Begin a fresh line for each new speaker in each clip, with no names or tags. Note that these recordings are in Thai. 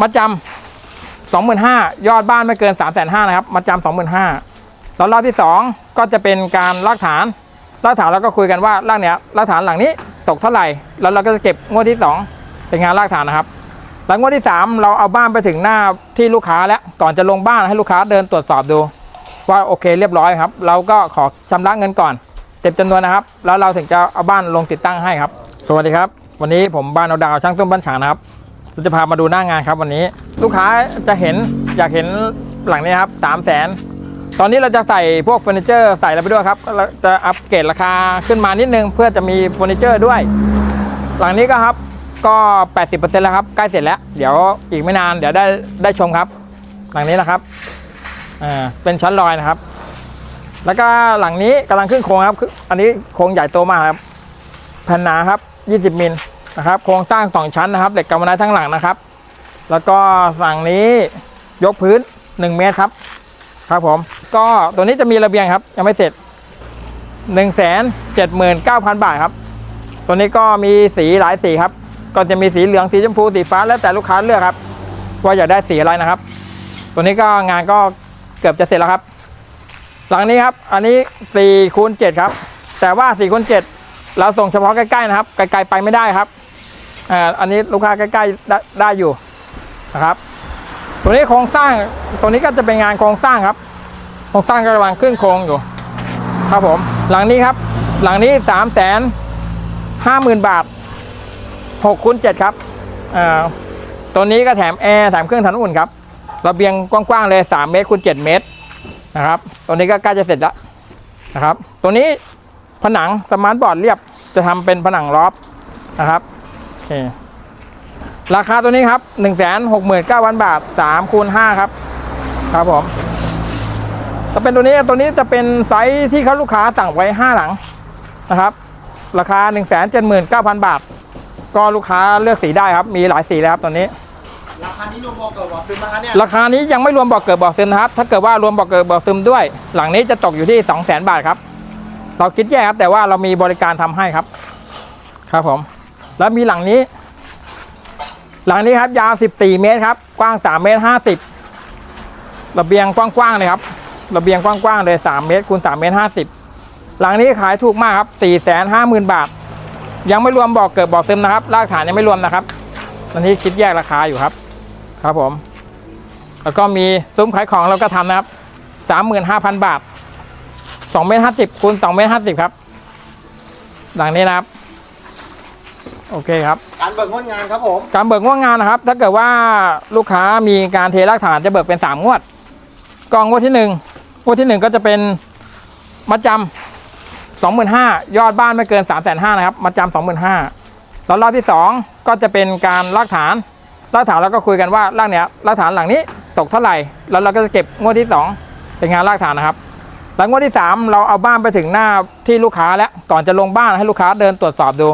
มาจำสองหมื่นห้ายอดบ้านไม่เกินสามแสนห้านะครับมาจำสองหมื่นห้าแล้วรอบที่สองก็จะเป็นการลากฐานลากฐานเราก็คุยกันว่าลากเนี้ยลากฐานหลังนี้ตกเท่าไหร่ แล้วเราก็จะเก็บงวดที่สองเป็นงานลากฐานนะครับแล้วงวดที่สามเราเอาบ้านไปถึงหน้าที่ลูกค้าแล้วก่อนจะลงบ้านให้ลูกค้าเดินตรวจสอบดูว่าโอเคเรียบร้อยครับ เราก็ขอชำระเงินก่อนเต็มจำนวนนะครับ แล้วเราถึงจะเอาบ้านลงติดตั้งให้ครับ สวัสดีครับ วันนี้ผมบ้านเอาดาวช่างตุ้มบ้านฉางนะครับ เราจะพามาดูหน้างานครับวันนี้ ลูกค้าจะเห็นอยากเห็นหลังนี้ครับสามแสนตอนนี้เราจะใส่พวกเฟอร์นิเจอร์ใส่อะไรไปด้วยครับเราจะอัปเกรดราคาขึ้นมานิดนึงเพื่อจะมีเฟอร์นิเจอร์ด้วย หลังนี้ก็ครับก็ 80%แล้วครับใกล้เสร็จแล้ว เดี๋ยวอีกไม่นานเดี๋ยวได้ได้ชมครับ หลังนี้นะครับอ่าเป็นชั้นลอยนะครับ แล้วก็หลังนี้กำลังขึ้นโครงครับคืออันนี้โครงใหญ่โตมากครับแผ่นหนาครับ 20มิล นะครับโครงสร้างสองชั้นนะครับเหล็กกำมะนาทั้งหลังนะครับ แล้วก็ฝั่งนี้ยกพื้น 1 เมตรครับ ครับผม ก็ตัวนี้จะมีระเบียงครับ ยังไม่เสร็จ 1 7 9 0 0 0 บาทครับ ตัวนี้ก็มีสีหลายสีครับ ก็จะมีสีเหลืองสีชมพูสีฟ้าแล้วแต่ลูกค้าเลือกครับ ว่าอยากได้สีอะไรนะครับ ตัวนี้ก็งานก็เกือบจะเสร็จแล้วครับ หลังนี้ครับ อันนี้4คูณ7ครับ แต่ว่า4คูณ7เราส่งเฉพาะใกล้ๆนะครับไกลๆไปไม่ได้ครับ อ่าอันนี้ลูกค้าใกล้ๆได้ได้อยู่นะครับตัวนี้โครงสร้างตัวนี้ก็จะเป็นงานโครงสร้างครับโครงสร้างกำลังขึ้นโครงอยู่ ครับผม หลังนี้ครับ หลังนี้3ามแสนห้าหมื่นบาท6คูณ7ครับอ่าตัวนี้ก็แถมแอร์แถมเครื่องทำน้ำอุ่นครับระเบียงกว้างๆเลย3เมตรคูณ7เมตรนะครับ ตัวนี้ก็ใกล้จะเสร็จแล้วนะครับ ตัวนี้ผนังสมาร์ทบอร์ดเรียบจะทำเป็นผนังล็อฟนะครับ เคราคาตัวนี้ครับ1 6 9 0 0 0บาท3คูณ5ครับ ครับผมจะเป็นตัวนี้ตัวนี้จะเป็นไซส์ที่เขาลูกค้าสั่งไว้5หลังนะครับ ราคา1 7 9 0 0 0บาท ก็ลูกค้าเลือกสีได้ครับ มีหลายสีเลยครับตัวนี้
ราคานี้รวมบอกเกิดบอกเป็นมาคะเนี่ย
ราคานี้ยังไม่รวมบอกเกิดบอกซึมนะครับ ถ้าเกิดว่ารวมบอกเกิดบอกซึมด้วย หลังนี้จะตกอยู่ที่2 0 0 0 0 0บาทครับ เราคิดแยกครับ แต่ว่าเรามีบริการทำให้ครับ ครับผม แล้วมีหลังนี้ หลังนี้ครับ ยาว 14 เมตรครับ กว้าง 3 เมตร 50 ระเบียงกว้างๆเลยครับ ระเบียงกว้างๆเลย 3 เมตรคูณ3เมตร 50 หลังนี้ขายถูกมากครับ 450,000 บาท ยังไม่รวมบอกเกิดบอกซึมนะครับ รากฐานยังไม่รวมนะครับตอนนี้คิดแยกราคาอยู่ครับ ครับผม แล้วก็มีซุ้มขายของเราก็ทำนะครับสามหมื่นห้าพันบาทสองเมตรห้าสิบคูณสองเมตรห้าสิบครับ หลังนี้นะครับ โอเคครับ
การเบิกงวดงานครับผม
การเบิกงวดงานนะครับ ถ้าเกิดว่าลูกค้ามีการเทรากฐานจะเบิกเป็นสามงวด กองงวดที่หนึ่งงวดที่หนึ่งก็จะเป็นมัดจำสองหมื่นห้ายอดบ้านไม่เกินสามแสนห้านะครับมัดจำสองหมื่นห้าแล้วรอบที่สองก็จะเป็นการลากฐานลากฐานเราก็คุยกันว่าลากเนี้ยลากฐานหลังนี้ตกเท่าไหร่ แล้วเราก็จะเก็บงวดที่สองเป็นงานลากฐานนะครับแล้วงวดที่สามเราเอาบ้านไปถึงหน้าที่ลูกค้าแล้วก่อนจะลงบ้านให้ลูกค้าเดินตรวจสอบดู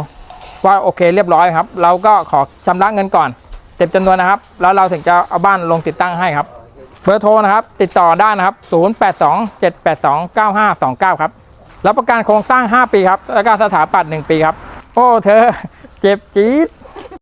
ว่าโอเคเรียบร้อยครับ เราก็ขอชำระเงินก่อนเต็มจำนวนนะครับ แล้วเราถึงจะเอาบ้านลงติดตั้งให้ครับเบอร์โทรนะครับ ติดต่อได้นะครับ 0827829529 ครับรับประกันโครงสร้าง 5 ปีครับ แล้วก็สถาปัตย์1ปีครับ โอ้เธอ เจ็บจี๊ด